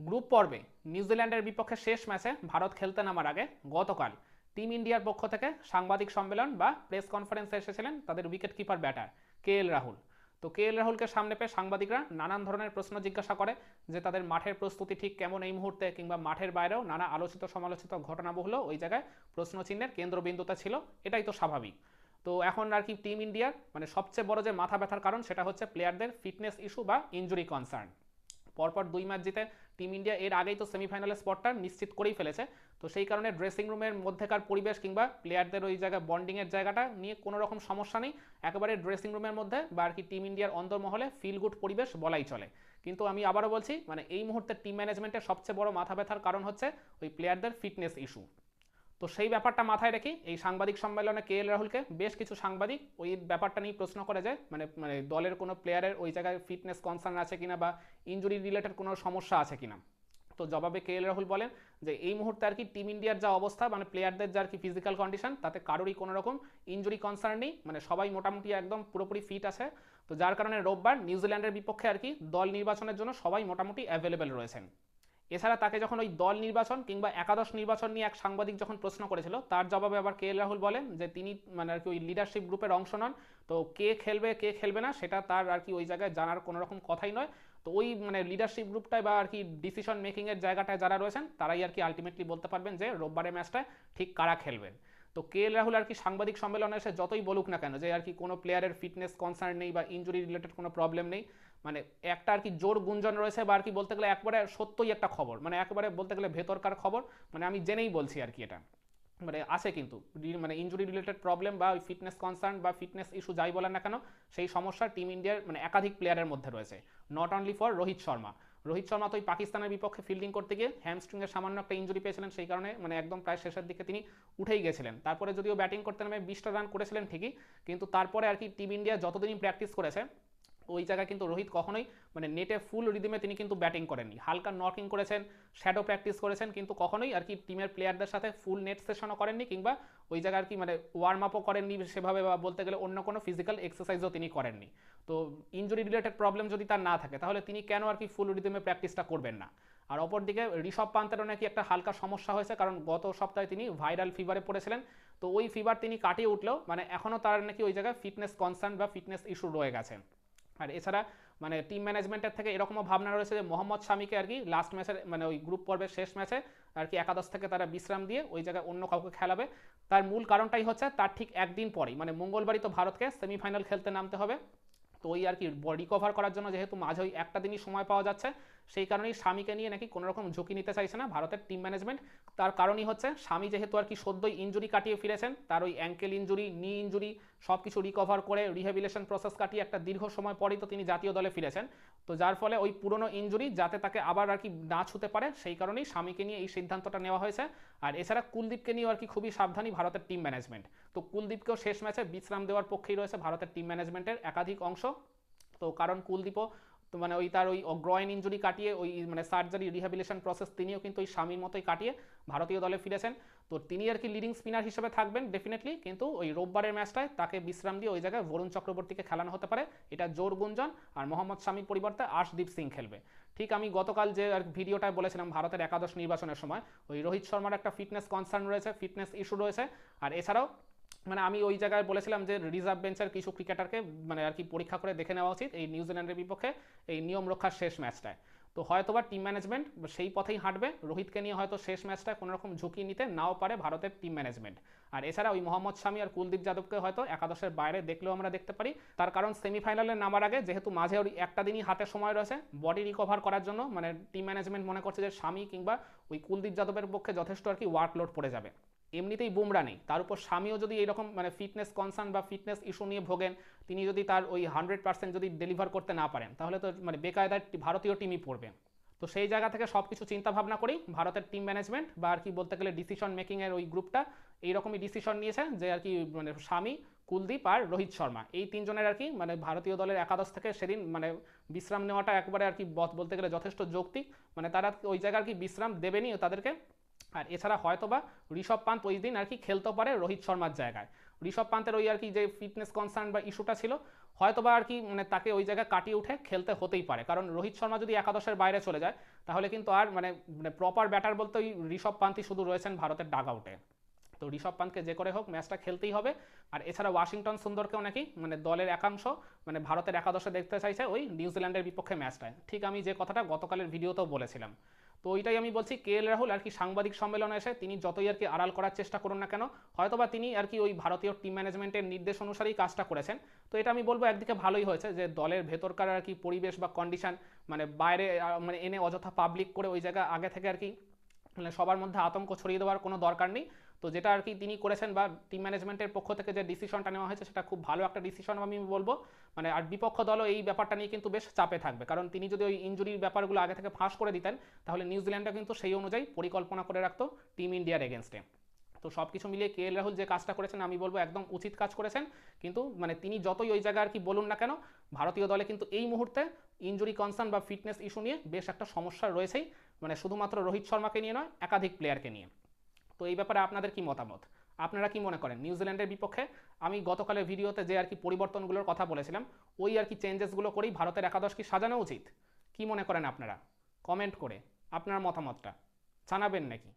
Group পর্বে নিউজিল্যান্ডের বিপক্ষে শেষ ম্যাচে ভারত খেলতে নামার আগে গতকাল টিম ইন্ডিয়ার পক্ষ থেকে সাংবাদিক সম্মেলন বা প্রেস কনফারেন্সে এসেছিলেন তাদের wicket keeper batter K L Rahul. তো কে এল রাহুলকে সামনে পেয়ে সাংবাদিকরা নানান ধরনের প্রশ্ন জিজ্ঞাসা করে যে তাদের মাঠের প্রস্তুতি ঠিক কেমন এই মুহূর্তে কিংবা মাঠের বাইরেও নানা আলোচিত সমালোচিত ঘটনাবহুলও ওই জায়গায় প্রশ্নচিহ্নের কেন্দ্রবিন্দুতে ছিল, এটাই তো স্বাভাবিক। তো এখন আর কি টিম ইন্ডিয়ার মানে সবচেয়ে বড় যে মাথা ব্যথার কারণ সেটা হচ্ছে প্লেয়ারদের ফিটনেস ইস্যু বা ইঞ্জুরি কনসার্ন পরপর দুই ম্যাচ জিতে টিম ইন্ডিয়া এর আগেই তো সেমিফাইনালের স্পটটা নিশ্চিত করেই ফেলেছে। তো সেই কারণে ড্রেসিং রুমের মধ্যেকার পরিবেশ কিংবা প্লেয়ারদের ওই জায়গায় বন্ডিংয়ের জায়গাটা নিয়ে কোনো রকম সমস্যা নেই। একেবারে ড্রেসিং রুমের মধ্যে বা আর কি টিম ইন্ডিয়ার অন্তর্মহলে ফিল গুড পরিবেশ বলাই চলে। কিন্তু আমি আবারও বলছি মানে এই মুহূর্তে টিম ম্যানেজমেন্টের সবচেয়ে বড় মাথা ব্যথার কারণ হচ্ছে ওই প্লেয়ারদের ফিটনেস ইস্যু তো সেই ব্যাপারটা মাথায় রেখে এই সাংবাদিক সম্মেলনে কে এল রাহুলকে বেশ কিছু সাংবাদিক ওই ব্যাপারটা নিয়ে প্রশ্ন করে যায় মানে মানে দলের কোনো প্লেয়ারের ওই জায়গায় ফিটনেস কনসার্ন আছে কিনা বা ইঞ্জুরি রিলেটেড কোনো সমস্যা আছে কিনা। তো জবাবে কে এল রাহুল বলেন যে, এই মুহূর্তে আর কি টিম ইন্ডিয়ার যা অবস্থা মানে প্লেয়ারদের যা আর কি ফিজিক্যাল কন্ডিশন তাতে কারোরই কোনো রকম ইঞ্জুরি কনসার্ন নেই। মানে সবাই মোটামুটি একদম পুরোপুরি ফিট আছে। তো যার কারণে রোববার নিউজিল্যান্ডের বিপক্ষে আর কি দল নির্বাচনের জন্য সবাই মোটামুটি অ্যাভেলেবেল রয়েছেন। এছাড়া তাকে যখন ওই দল নির্বাচন কিংবা একাদশ নির্বাচন নিয়ে এক সাংবাদিক যখন প্রশ্ন করেছিল, তার জবাবে আবার কে এল রাহুল বলেন যে তিনি মানে আর কি ওই লিডারশিপ গ্রুপের অংশ নন। তো কে খেলবে কে খেলবে না সেটা তার আর কি ওই জায়গায় জানার কোনো রকম কথাই নয়। তো ওই মানে লিডারশিপ গ্রুপটায় বা আর কি ডিসিশন মেকিংয়ের জায়গাটায় যারা রয়েছেন, তারাই আর কি আলটিমেটলি বলতে পারবেন যে রোববারের ম্যাচটায় ঠিক কারা খেলবেন। তো কে এল রাহুল আর কি সাংবাদিক সম্মেলনে এসে যতই বলুক না কেন যে আর কি কোনো প্লেয়ারের ফিটনেস কনসার্ন নেই বা ইঞ্জুরি রিলেটেড কোনো প্রবলেম নেই মানে একটা আর কি জোর গুঞ্জন রয়েছে বা আর কি বলতে গেলে একবারে সত্যই একটা খবর। মানে একবারে বলতে গেলে ভেতরকার খবর। মানে আমি জেনেই বলছি আর কি এটা। মানে আছে কিন্তু। মানে ইঞ্জুরি রিলেটেড প্রবলেম বা ওই ফিটনেস কনসার্ন বা ফিটনেস ইস্যু যাই বলেন না কেন, সেই সমস্যা টিম ইন্ডিয়ার মানে একাধিক প্লেয়ারের মধ্যে রয়েছে। Not only for Rohit Sharma Rohit Sharma তো ওই পাকিস্তানের বিপক্ষে ফিল্ডিং করতে গিয়ে হ্যামস্ট্রিংয়ের সামান্য একটা ইঞ্জুরি পেয়েছিলেন, সেই কারণে মানে একদম প্রায় শেষের দিকে তিনি উঠেই গেছিলেন। তারপরে যদিও ব্যাটিং করতে নামে বিশটা রান করেছিলেন ঠিকই, কিন্তু তারপরে আর কি টিম ইন্ডিয়া যতদিনই প্র্যাকটিস করেছে ওই জায়গায় কিন্তু রোহিত কখনোই মানে নেটে ফুল রিদিমে তিনি কিন্তু ব্যাটিং করেননি। হালকা নকিং করেছেন শ্যাডো প্র্যাকটিস করেছেন, কিন্তু কখনোই আর কি টিমের প্লেয়ারদের সাথে ফুল নেট সেশনও করেননি কিংবা ওই জায়গায় আর কি মানে ওয়ার্ম আপও করেননি সেভাবে বা বলতে গেলে অন্য কোনো ফিজিক্যাল এক্সারসাইজও তিনি করেননি। তো ইঞ্জুরি রিলেটেড প্রবলেম যদি তার না থাকে, তাহলে তিনি কেন আর কি ফুল রিদিমে প্র্যাকটিসটা করবেন না? আর অপরদিকে ঋষভ পান্তেরও নাকি একটা হালকা সমস্যা হয়েছে, কারণ গত সপ্তাহে তিনি ভাইরাল ফিভারে পড়েছিলেন। তো ওই ফিভার তিনি কাটিয়ে উঠলেও মানে এখনও তার নাকি ওই জায়গায় ফিটনেস কনসার্ন বা ফিটনেস ইস্যু রয়ে গেছে। আর এছাড়া মানে টিম ম্যানেজমেন্টের থেকে এরকমও ভাবনা রয়েছে যে মোহাম্মদ শামিকে আর কি লাস্ট ম্যাচের মানে ওই গ্রুপ পর্বের শেষ ম্যাচে আর কি একাদশ থেকে তারা বিশ্রাম দিয়ে ওই জায়গায় অন্য কাউকে খেলাবে। তার মূল কারণটাই হচ্ছে তার ঠিক একদিন পরেই মানে মঙ্গলবারই তো ভারতকে সেমিফাইনাল খেলতে নামতে হবে। তো ওই আর কি রিকভার করার জন্য যেহেতু মাঝে ওই একটা দিনই সময় পাওয়া যাচ্ছে, সেই কারণেই স্বামীকে নিয়ে নাকি কোনো রকম ঝুঁকি নিতে চাইছে না ভারতের টিম ম্যানেজমেন্ট তার কারণই হচ্ছে স্বামী যেহেতু আর কি সদ্যই ইঞ্জুরি কাটিয়ে ফিরেছেন, তার ওই অ্যাঙ্কেল ইঞ্জুরি নি ইঞ্জুরি সব কিছু রিকভার করে রিহ্যাবিলেশন প্রসেস কাটিয়ে একটা দীর্ঘ সময় পরেই তো তিনি জাতীয় দলে ফিরেছেন। তো যার ফলে ওই পুরনো ইঞ্জুরি যাতে তাকে আবার আর কি না ছুতে পারে, সেই কারণেই স্বামীকে নিয়ে এই সিদ্ধান্তটা নেওয়া হয়েছে। আর এছাড়া কুলদীপকে নিয়েও আর কি খুবই সাবধানী ভারতের টিম ম্যানেজমেন্ট তো কুলদীপকেও শেষ ম্যাচে বিশ্রাম দেওয়ার পক্ষেই রয়েছে ভারতের টিম ম্যানেজমেন্টের একাধিক অংশ। তো কারণ কুলদীপও তো মানে ওই তার ওই গ্রয়েন ইঞ্জুরি কাটিয়ে, ওই মানে সার্জারি রিহ্যাবিলেশন প্রসেস তিনিও কিন্তু ওই স্বামীর মতোই কাটিয়ে ভারতীয় দলে ফিরেছেন। তো তিনি আর কি লিডিং স্পিনার হিসেবে থাকবেন ডেফিনেটলি কিন্তু ওই রোববারের ম্যাচটায় তাকে বিশ্রাম দিয়ে ওই জায়গায় বরুণ চক্রবর্তীকে খেলানো হতে পারে। এটা জোর গুঞ্জন। আর মোহাম্মদ শামির পরিবর্তে আশদীপ সিং খেলবে। ঠিক আমি গতকাল যে আর ভিডিওটায় বলেছিলাম ভারতের একাদশ নির্বাচনের সময়, ওই রোহিত শর্মার একটা ফিটনেস কনসার্ন রয়েছে ফিটনেস ইস্যু রয়েছে। আর এছাড়াও মানে আমি ওই জায়গায় বলেছিলাম যে রিজার্ভ বেঞ্চের কিছু ক্রিকেটারকে মানে আর কি পরীক্ষা করে দেখে নেওয়া উচিত এই নিউজিল্যান্ডের বিপক্ষে এই নিয়ম রক্ষার শেষ ম্যাচটায়। তো হয়তোবা টিম ম্যানেজমেন্ট সেই পথেই হাঁটবে, রোহিতকে নিয়ে হয়তো শেষ ম্যাচটায় কোনো রকম ঝুঁকি নিতে নাও পারে ভারতের টিম ম্যানেজমেন্ট। আর এছাড়া ওই মোহাম্মদ শামি আর কুলদীপ যাদবকে হয়তো একাদশের বাইরে দেখলেও আমরা দেখতে পারি। তার কারণ সেমিফাইনালে নামার আগে যেহেতু মাঝে ওই একটা দিনই হাতে সময় রয়েছে, বডি রিকভার করার জন্য মানে টিম ম্যানেজমেন্ট মনে করছে যে স্বামী কিংবা ওই কুলদীপ যাদবের পক্ষে যথেষ্ট আর কি ওয়ার্কলোড পড়ে যাবে। এমনিতেই বুমরা নেই। তার উপর স্বামীও যদি এরকম মানে ফিটনেস কনসার্ন বা ফিটনেস ইস্যু নিয়ে ভোগেন, তিনি যদি তার ওই হান্ড্রেড পার্সেন্ট যদি ডেলিভার করতে না পারেন, তাহলে তো মানে বেকায়দার ভারতীয় টিমই পড়বে তো সেই জায়গা থেকে সব কিছু চিন্তা ভাবনা করেই ভারতের টিম ম্যানেজমেন্ট বা আর কি বলতে গেলে ডিসিশন মেকিংয়ের ওই গ্রুপটা এইরকমই ডিসিশন নিয়েছে যে আর কি মানে স্বামী, কুলদীপ আর রোহিত শর্মা। এই তিনজনের আর কি মানে ভারতীয় দলের একাদশ থেকে সেদিন মানে বিশ্রাম নেওয়াটা একবারে আর কি বলতে গেলে যথেষ্ট যৌক্তিক। মানে তারা ওই জায়গায় আর কি বিশ্রাম দেবেনি তাদেরকে আর এছাড়া হয়তোবা ঋষভ পান্ত ওই দিন আর কি খেলতে পারে রোহিত শর্মার জায়গায়। ঋষভ পান্তের ওই আর কি যে ফিটনেস কনসার্ন বা ইস্যুটা ছিল, হয়তোবা আর কি মানে তাকে ওই জায়গায় কাটিয়ে উঠে খেলতে হতেই পারে। কারণ রোহিত শর্মা যদি একাদশের বাইরে চলে যায়, তাহলে কিন্তু আর মানে মানে প্রপার ব্যাটার বলতে ওই ঋষভ পান্তি শুধু রয়েছেন ভারতের ডাগ আউটে তো ঋষভ পান্তকে যে করে হোক ম্যাচটা খেলতেই হবে। আর এছাড়া ওয়াশিংটন সুন্দরকেও নাকি মানে দলের একাংশ মানে ভারতের একাদশে দেখতে চাইছে ওই নিউজিল্যান্ডের বিপক্ষে ম্যাচটায় ঠিক আমি যে কথাটা গতকালের ভিডিওতেও বলেছিলাম। তো ওইটাই আমি বলছি, কে এল রাহুল আর কি সাংবাদিক সম্মেলনে এসে তিনি যতই আর কি আড়াল করার চেষ্টা করুন না কেন, হয়তোবা তিনি আর কি ওই ভারতীয় টিম ম্যানেজমেন্টের নির্দেশ অনুসারেই কাজটা করেছেন। তো এটা আমি বলব একদিকে ভালোই হয়েছে যে দলের ভেতরকার আর কি পরিবেশ বা কন্ডিশন মানে বাইরে মানে এনে অযথা পাবলিক করে ওই জায়গা আগে থেকে আর কি মানে সবার মধ্যে আতঙ্ক ছড়িয়ে দেওয়ার কোনো দরকার নেই। তো যেটা আর কি তিনি করেছেন বা টিম ম্যানেজমেন্টের পক্ষ থেকে যে ডিসিশনটা নেওয়া হয়েছে, সেটা খুব ভালো একটা ডিসিশন আমি বলব। মানে আর বিপক্ষ দলও এই ব্যাপারটা নিয়ে কিন্তু বেশ চাপে থাকবে। কারণ তিনি যদি ওই ইঞ্জুরির ব্যাপারগুলো আগে থেকে ফাঁস করে দিতেন, তাহলে নিউজিল্যান্ডটা কিন্তু সেই অনুযায়ী পরিকল্পনা করে রাখতো টিম ইন্ডিয়ার এগেনস্টে তো সব কিছু মিলিয়ে কে এল রাহুল যে কাজটা করেছেন, আমি বলব একদম উচিত কাজ করেছেন। কিন্তু মানে তিনি যতই ওই জায়গায় আর কি বলুন না কেন, ভারতীয় দলে কিন্তু এই মুহূর্তে ইঞ্জুরি কনসার্ন বা ফিটনেস ইস্যু নিয়ে বেশ একটা সমস্যা রয়েছেই। মানে শুধুমাত্র রোহিত শর্মাকে নিয়ে নয়, একাধিক প্লেয়ারকে নিয়ে। তো এই ব্যাপারে আপনাদের কি মতামত? আপনারা কি মনে করেন? নিউজিল্যান্ডের বিপক্ষে আমি গতকালের ভিডিওতে যে আর কি পরিবর্তনগুলোর কথা বলেছিলাম, ওই আর কি চেঞ্জেসগুলো করেই ভারতের একাদশ কি সাজানো উচিত? কি মনে করেন আপনারা? কমেন্ট করে আপনার মতামতটা জানাবেন নাকি?